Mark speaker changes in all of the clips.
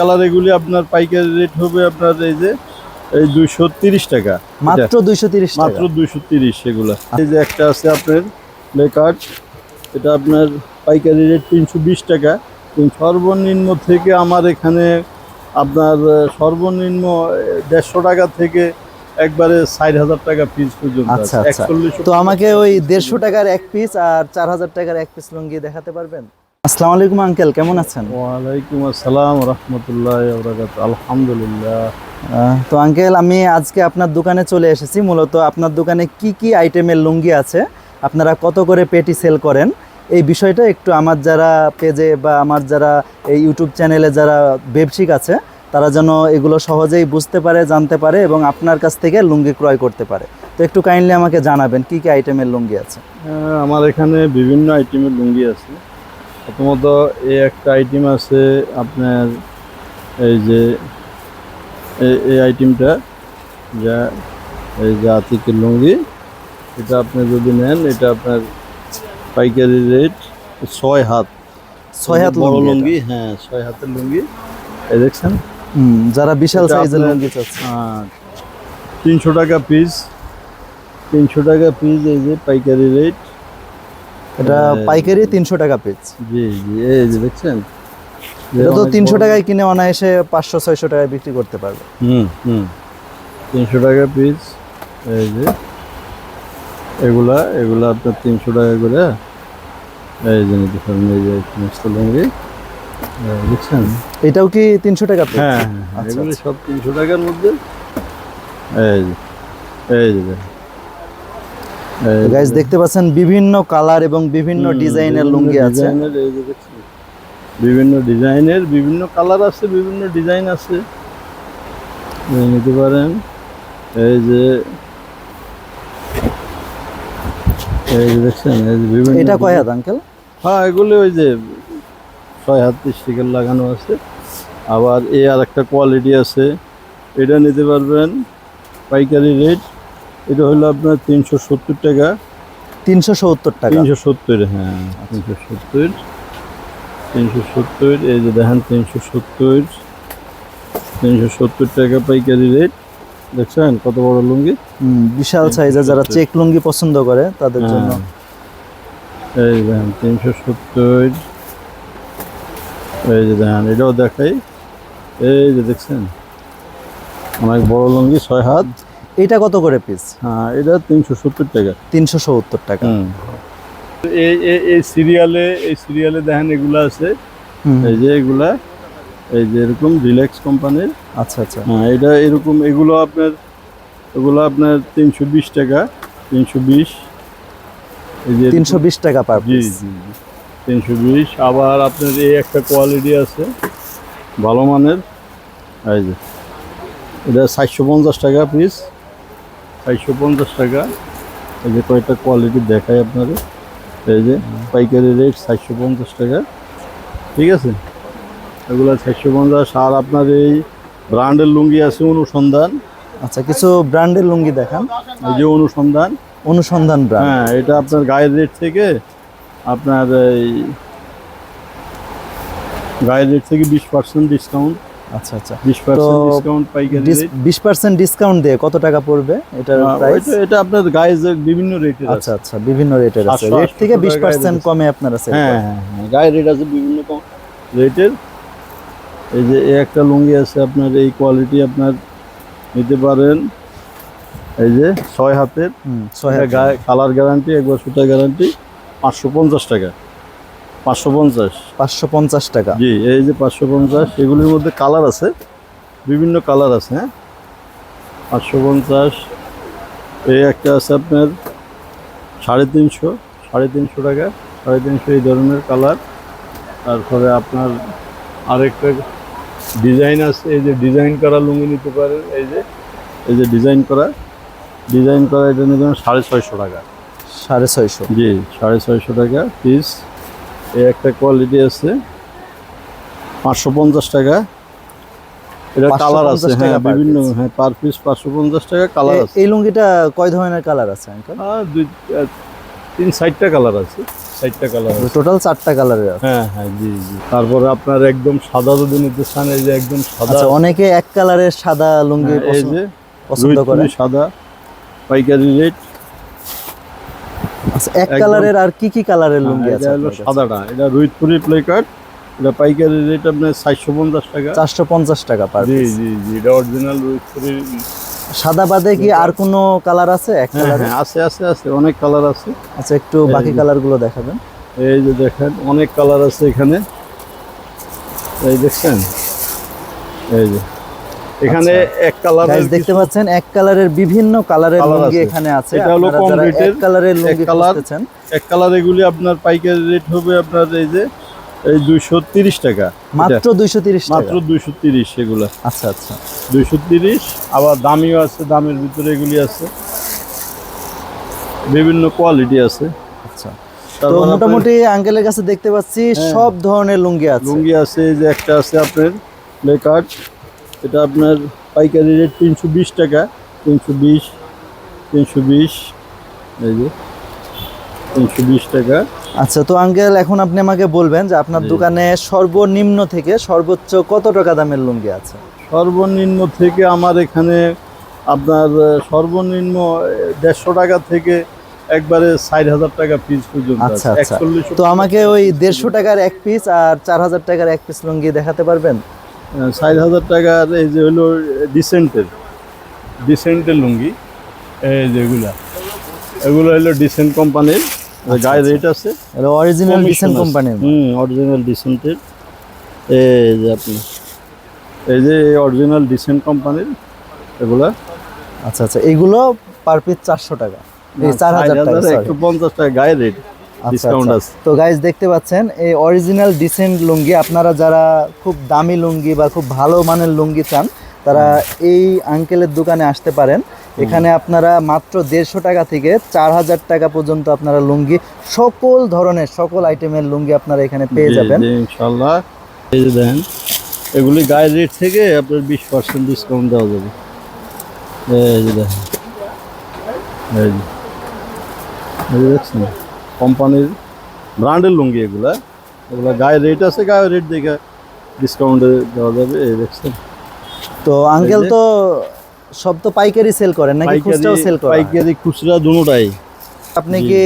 Speaker 1: Colour এগুলি আপনার পাইকারি রেট হবে আপনার এই যে এই দুইশো তিরিশ টাকা।
Speaker 2: মাত্র দুইশো তিরিশ
Speaker 1: মাত্র দুইশো তিরিশ এগুলা। এই যে একটা আছে আপনার লেকার্ড এটা আপনার পাইকারি রেট তিনশো বিশ টাকা। সর্বনিম্ন থেকে আমার এখানে আপনার সর্বনিম্ন দেড়শো টাকা থেকে একবারে ষাট হাজার টাকা পিস পর্যন্ত
Speaker 2: আচ্ছা। আচ্ছা।
Speaker 1: 41
Speaker 2: তো আমাকে ওই দেড়শো টাকার এক পিস আর চার হাজার টাকার এক পিস লুঙ্গি দেখাতে পারবেন? আসসালামু আলাইকুম আঙ্কেল। কেমন আছেন?
Speaker 1: ওয়ালাইকুম আসসালাম রহমতুল্লাহ আলহামদুলিল্লাহ।
Speaker 2: তো আঙ্কেল আমি আজকে আপনার দোকানে চলে এসেছি। মূলত আপনার দোকানে কি কি আইটেমের লুঙ্গি আছে? আপনারা কত করে পেটি সেল করেন? এই বিষয়টা একটু আমার যারা পেজে বা আমার যারা এই ইউটিউব চ্যানেলে যারা ব্যবসায়িক আছে তারা যেন এগুলো সহজেই বুঝতে পারে জানতে পারে এবং আপনার কাছ থেকে লুঙ্গি ক্রয় করতে পারে। তো একটু কাইন্ডলি আমাকে জানাবেন কি কি আইটেমের লুঙ্গি আছে?
Speaker 1: আমার এখানে বিভিন্ন আইটেমের লুঙ্গি আছে। প্রথমত এই একটা আইটেম আছে আপনার এই যে এই- আইটেমটা যা এই যে আতিকের লুঙ্গি এটা আপনি যদি নেন এটা আপনার পাইকারি রেট ছয় হাত।
Speaker 2: ছয় হাত
Speaker 1: বড়
Speaker 2: লুঙ্গি
Speaker 1: হ্যাঁ ছয় হাতের লুঙ্গি। এই দেখছেন?
Speaker 2: যারা বিশাল সাইজের লুঙ্গি চাচ্ছে।
Speaker 1: তিনশো টাকা পিস তিনশো টাকা পিস এই যে পাইকারি রেট
Speaker 2: এটা পাইকারি তিনশো টাকা পিস
Speaker 1: জি জি এই যে দেখছেন?
Speaker 2: এটা তো তিনশো টাকায় কিনে অনায়াসে পাঁচশো ছয়শো টাকায় বিক্রি করতে পারবে।
Speaker 1: হুম হুম। তিনশো টাকা পিস এই যে। এগুলা এগুলা আপনার তিনশো টাকা করে। এই যে নিতে পারেন এই যে সমস্ত লুঙ্গি। দেখছেন?
Speaker 2: এটাও কি তিনশো টাকা
Speaker 1: হ্যাঁ হ্যাঁ,
Speaker 2: আচ্ছা,
Speaker 1: এগুলি
Speaker 2: আচ্ছা।
Speaker 1: সব তিনশো টাকার মধ্যে। এই যে। এই যে
Speaker 2: গাইজ দেখতে পাচ্ছেন বিভিন্ন কালার এবং বিভিন্ন ডিজাইনের লুঙ্গি আছে।
Speaker 1: বিভিন্ন ডিজাইনের বিভিন্ন কালার আছে বিভিন্ন ডিজাইন আছে। নিতে পারেন এই যে এই যে দেখছেন এই যে বিভিন্ন
Speaker 2: এটা কয় হাত আঙ্কেল?
Speaker 1: হ্যাঁ এগুলো ওই যে ছয় হাত স্টিকার লাগানো আছে। আবার এ আর একটা কোয়ালিটি আছে। এটা নিতে পারবেন পাইকারি রেট এটা হলো আপনার তিনশো সত্তর টাকা।
Speaker 2: তিনশো সত্তর টাকা।
Speaker 1: তিনশো সত্তর হ্যাঁ তিনশো সত্তর। তিনশো সত্তর এই যে দেখেন তিনশো সত্তর। তিনশো সত্তর টাকা পাইকারি রেট। দেখছেন কত বড় লুঙ্গি?
Speaker 2: বিশাল সাইজের যারা চেক লুঙ্গি পছন্দ করে তাদের জন্য।
Speaker 1: হ্যাঁ। এই দেখেন তিনশো সত্তর। এই যে দেখেন এটাও দেখাই। এই যে দেখছেন অনেক বড় লুঙ্গি ছয় হাত।
Speaker 2: এটা কত করে পিস
Speaker 1: হ্যাঁ এটা তিনশো সত্তর টাকা।
Speaker 2: তিনশো সত্তর টাকা।
Speaker 1: হুম। এই এই- এই সিরিয়ালে এই সিরিয়ালে দেখেন এগুলা আছে। এই যে এগুলা এই যে এরকম রিল্যাক্স কোম্পানির
Speaker 2: আচ্ছা আচ্ছা।
Speaker 1: হ্যাঁ এটা এরকম এগুলো আপনার এগুলো আপনার তিনশো বিশ টাকা তিনশো বিশ। এই যে
Speaker 2: তিনশো বিশ টাকা পার
Speaker 1: জি
Speaker 2: পিস
Speaker 1: জি তিনশো বিশ আবার আপনার এই একটা কোয়ালিটি আছে ভালো মানের। এই যে এটা সাতশো পঞ্চাশ টাকা পিস চারশো পঞ্চাশ টাকা। এই যে কয়েকটা কোয়ালিটি দেখাই আপনাদের। এই যে পাইকারি রেট সাতশো পঞ্চাশ টাকা। ঠিক আছে? এগুলো চারশো পঞ্চাশ। আর আপনার এই ব্র্যান্ডের লুঙ্গি আছে অনুসন্ধান।
Speaker 2: আচ্ছা কিছু ব্র্যান্ডের লুঙ্গি দেখান।
Speaker 1: এই যে অনুসন্ধান।
Speaker 2: অনুসন্ধান ব্র্যান্ড
Speaker 1: হ্যাঁ এটা আপনার গায়ের রেট থেকে আপনার এই গায়ের রেট থেকে বিশ পার্সেন্ট ডিসকাউন্ট
Speaker 2: আচ্ছা আচ্ছা।
Speaker 1: বিশ পার্সেন্ট
Speaker 2: তো
Speaker 1: ডিসকাউন্ট পাইকারি রেট
Speaker 2: বিশ পার্সেন্ট ডিসকাউন্ট দিয়ে কত টাকা পড়বে এটার প্রাইস
Speaker 1: এটা আপনার যে বিভিন্ন রেটের আছে।
Speaker 2: আচ্ছা আচ্ছা বিভিন্ন রেটের আছে। রেট থেকে
Speaker 1: টাকা
Speaker 2: বিশ পার্সেন্ট
Speaker 1: গায়ে দিচ্ছে।
Speaker 2: কমে আপনারা সেল
Speaker 1: হ্যাঁ হ্যাঁ হ্যাঁ গায়ের রেট আছে বিভিন্ন রেটের এই যে এই একটা লুঙ্গি আছে আপনার এই কোয়ালিটি আপনার নিতে পারেন। এই যে ছয় হাতের।
Speaker 2: ছয়
Speaker 1: গায়ে কালার গ্যারান্টি একবার সুতা গ্যারান্টি পাঁচশো পঞ্চাশ টাকা। পাঁচশো পঞ্চাশ।
Speaker 2: পাঁচশো পঞ্চাশ টাকা।
Speaker 1: জি এই যে পাঁচশো পঞ্চাশ এগুলির মধ্যে কালার আছে বিভিন্ন কালার আছে হ্যাঁ? পাঁচশো পঞ্চাশ এই একটা আছে আপনার সাড়ে তিনশো সাড়ে তিনশো টাকা সাড়ে তিনশো এই ধরনের কালার। তারপরে আপনার আরেকটা ডিজাইন আছে এই যে ডিজাইন করা লুঙ্গি নিতে পারেন এই যে এই যে ডিজাইন করা ডিজাইন করা এটা নিতে পারেন সাড়ে ছয়শো টাকা।
Speaker 2: সাড়ে ছয়শো।
Speaker 1: জি সাড়ে ছয়শো টাকা পিস। এই একটা কোয়ালিটি আছে। পাঁচশো পঞ্চাশ টাকা। এটা কালার আছে হ্যাঁ বিভিন্ন হ্যাঁ পার পিস পাঁচশো পঞ্চাশ টাকা কালার আছে।
Speaker 2: এই লুঙ্গিটা কয় ধরনের কালার আছে আঙ্কেল?
Speaker 1: দুই তিন চারটা কালার আছে। চারটা কালার আছে।
Speaker 2: টোটাল চারটা কালারের আছে।
Speaker 1: হ্যাঁ হ্যাঁ জি জি। তারপরে আপনার একদম সাদা যদি নিতে চান এই যে একদম সাদা
Speaker 2: আচ্ছা অনেকে এক কালারের সাদা লুঙ্গি
Speaker 1: হ্যাঁ,
Speaker 2: পছন্দ- করে।
Speaker 1: সাদা পাইকারি রেট
Speaker 2: আচ্ছা এক কালারের আর কি কি কালারের লুঙ্গি আছে
Speaker 1: সাদাটা এটা রুইপুরি প্লে কার্ড এটা পাইকারি রেট আপনার চারশো পঞ্চাশ টাকা।
Speaker 2: চারশো পঞ্চাশ টাকা পার
Speaker 1: জি জি জি এটা অরিজিনাল রুইপুরি
Speaker 2: সাদা বাদে কি আর কোনো কালার আছে? এক
Speaker 1: হ্যাঁ
Speaker 2: কালার
Speaker 1: হ্যাঁ আছে আছে আছে অনেক কালার আছে।
Speaker 2: আচ্ছা একটু বাকি কালারগুলো দেখাবেন।
Speaker 1: এই যে দেখেন অনেক কালার আছে এখানে। এই দেখছেন? এই যে এখানে এক কালার
Speaker 2: আচ্ছা। দেখতে পাচ্ছেন এক কালারের বিভিন্ন কালারের লুঙ্গি এখানে আছে।
Speaker 1: এটা হলো কম রেটের,
Speaker 2: এক কালারের লুঙ্গি খুঁজতেছেন।
Speaker 1: এক কালার এগুলি আপনার পাইকারি রেট হবে আপনার এই যে এই দুইশো তিরিশ টাকা।
Speaker 2: মাত্র দুইশো তিরিশ
Speaker 1: মাত্র
Speaker 2: টাকা
Speaker 1: দুইশো তিরিশ এগুলা।
Speaker 2: আচ্ছা আচ্ছা।
Speaker 1: দুইশো তিরিশ আবার দামিও আছে দামের ভিতরে এগুলি আছে। বিভিন্ন কোয়ালিটি আছে।
Speaker 2: আচ্ছা। তো মোটামুটি আঙ্কেলের কাছে দেখতে পাচ্ছি
Speaker 1: হ্যাঁ।
Speaker 2: সব ধরনের লুঙ্গি আছে।
Speaker 1: লুঙ্গি আছে এই যে একটা আছে আপনার প্লে কার্ড এটা আপনার পাইকারি রেট তিনশো বিশ টাকা তিনশো বিশ তিনশো বিশ এই যে তিনশো বিশ টাকা।
Speaker 2: আচ্ছা তো আঙ্কেল এখন আপনি আমাকে বলবেন যে আপনার দোকানে সর্বনিম্ন থেকে সর্বোচ্চ কত টাকা দামের লুঙ্গি আছে?
Speaker 1: সর্বনিম্ন থেকে আমার এখানে আপনার সর্বনিম্ন দেড়শো টাকা থেকে একবারে ষাট হাজার টাকা পিস পর্যন্ত
Speaker 2: আচ্ছা, আচ্ছা।
Speaker 1: 41
Speaker 2: তো আমাকে ওই দেড়শো টাকার এক পিস আর চার হাজার টাকার এক পিস লুঙ্গি দেখাতে পারবেন?
Speaker 1: ষাট হাজার টাকার এই যে হলো ডিসেন্টের ডিসেন্টের লুঙ্গি এই যেগুলা এগুলো। হলো ডিসেন্ট কোম্পানির গায়ে রেট আছে।
Speaker 2: অরিজিনাল ডিসেন্ট কোম্পানির?
Speaker 1: হুম অরিজিনাল ডিসেন্টের এই যে আপনি এই যে অরিজিনাল ডিসেন্ট কোম্পানির এগুলা।
Speaker 2: আচ্ছা আচ্ছা। এগুলো পার পিস চারশো টাকা। এই চার হাজার টাকা
Speaker 1: একশো পঞ্চাশ টাকা গায়ে রেট
Speaker 2: আচ্ছা,
Speaker 1: ডিসকাউন্ট
Speaker 2: আচ্ছা।
Speaker 1: আছে।
Speaker 2: তো গাইজ দেখতে পাচ্ছেন এই অরিজিনাল ডিসেন্ট লুঙ্গি আপনারা যারা খুব দামি লুঙ্গি বা খুব ভালো মানের লুঙ্গি চান তারা এই আঙ্কেলের দোকানে আসতে পারেন। এখানে আপনারা মাত্র দেড়শো টাকা থেকে চার হাজার টাকা পর্যন্ত আপনারা লুঙ্গি সকল ধরনের সকল আইটেমের লুঙ্গি আপনারা এখানে পেয়ে যাবেন।
Speaker 1: ইনশাল্লাহ দেন এগুলি গায়ের রেট থেকে আপনার বিশ পার্সেন্ট ডিসকাউন্ট দেওয়া যাবে। এই দেখেন। এই দেখছেন? কোম্পানির ব্র্যান্ডের লুঙ্গি এগুলা। এগুলো গায়ে রেট আছে গায়ে রেট দেখে ডিসকাউন্টে দেওয়া যাবে এই দেখছেন।
Speaker 2: তো আঙ্কেল তো সব তো পাইকারি সেল করেন নাকি খুচরাও সেল করেন?
Speaker 1: পাইকারি খুচরা দুটোই।
Speaker 2: আপনি কি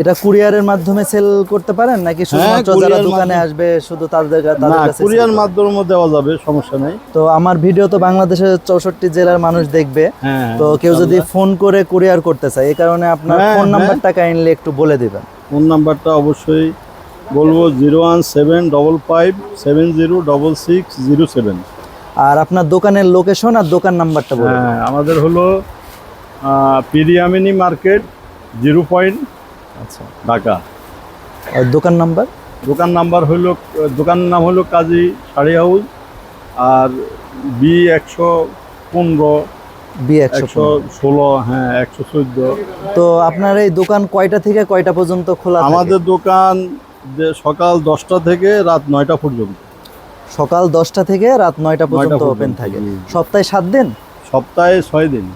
Speaker 2: এটা কুরিয়ারের মাধ্যমে সেল করতে পারেন নাকি শুধুমাত্র যারা দোকানে আসবে শুধু তাদের কাছে sell
Speaker 1: কুরিয়ার? মাধ্যমে দেওয়া যাবে সমস্যা নাই।
Speaker 2: তো আমার ভিডিও তো বাংলাদেশের চৌষট্টি জেলার মানুষ দেখবে।
Speaker 1: হ্যাঁ
Speaker 2: তো কেউ যদি ফোন করে কুরিয়ার করতে চায় এই কারণে আপনার
Speaker 1: হ্যাঁ,
Speaker 2: ফোন
Speaker 1: হ্যাঁ।
Speaker 2: নাম্বারটা কাইন্ডলি একটু বলে দিবেন।
Speaker 1: ফোন নাম্বারটা অবশ্যই বলব zero one seven double five seven zero double six zero seven.
Speaker 2: আর আপনার দোকানের লোকেশন আর দোকান নাম্বারটা বলুন
Speaker 1: হ্যাঁ আমাদের হলো পিরিয়ামিনি মার্কেট জিরো পয়েন্ট
Speaker 2: আচ্ছা।
Speaker 1: ঢাকা।
Speaker 2: আর দোকান নাম্বার?
Speaker 1: দোকান নাম্বার হলো দোকানের নাম হলো কাজী শাড়ি হাউস আর বি একশো পনেরো
Speaker 2: বি একশো
Speaker 1: ষোলো হ্যাঁ একশো চোদ্দ।
Speaker 2: তো আপনার এই দোকান কয়টা থেকে কয়টা পর্যন্ত খোলা
Speaker 1: আমাদের দোকান যে সকাল দশটা থেকে রাত নয়টা পর্যন্ত।
Speaker 2: সকাল দশটা থেকে রাত নয়টা পর্যন্ত ওপেন থাকে। সপ্তাহে সাত দিন?
Speaker 1: সপ্তাহে ছয় দিন।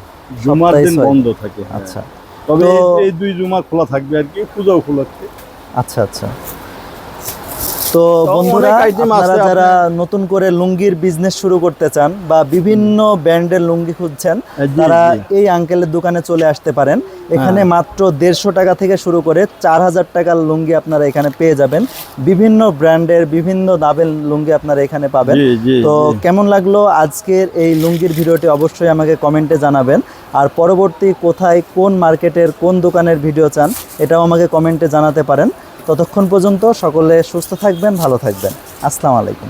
Speaker 1: জুমার দিন বন্ধ থাকে হ্যাঁ।
Speaker 2: আচ্ছা।
Speaker 1: তবে এই- দুই জুমা খোলা থাকবে আর কি পূজাও খোলা থাকবে
Speaker 2: আচ্ছা আচ্ছা। তো বন্ধুরা আপনারা যারা নতুন করে লুঙ্গির বিজনেস শুরু করতে চান বা বিভিন্ন ব্র্যান্ডের লুঙ্গি খুঁজছেন
Speaker 1: হ্যাঁ,
Speaker 2: তারা। এই আঙ্কেলের দোকানে চলে আসতে পারেন। এখানে মাত্র দেড়শো টাকা থেকে শুরু করে চার হাজার টাকার লুঙ্গি আপনারা এখানে পেয়ে যাবেন। বিভিন্ন ব্র্যান্ডের বিভিন্ন দামের লুঙ্গি আপনারা এখানে পাবেন। তো কেমন লাগল আজকের এই লুঙ্গির ভিডিওটি অবশ্যই আমাকে কমেন্টে জানাবেন। আর পরবর্তী কোথায় কোন মার্কেটের কোন দোকানের ভিডিও চান এটাও আমাকে কমেন্টে জানাতে পারেন। ততক্ষণ পর্যন্ত সকলে সুস্থ থাকবেন ভালো থাকবেন। আসসালামু আলাইকুম।